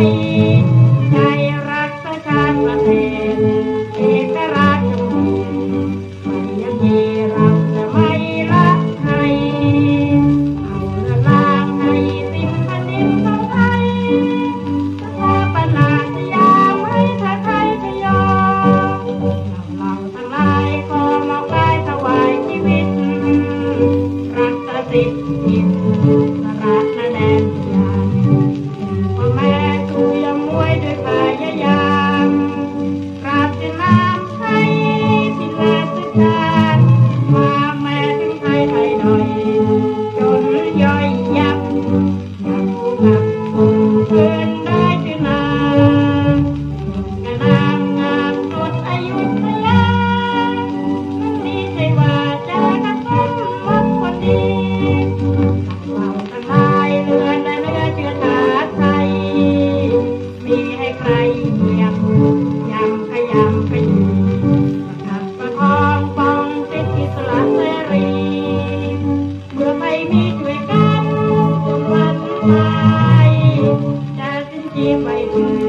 me. ด้วยกันวันไปจากที่ไม่ถึง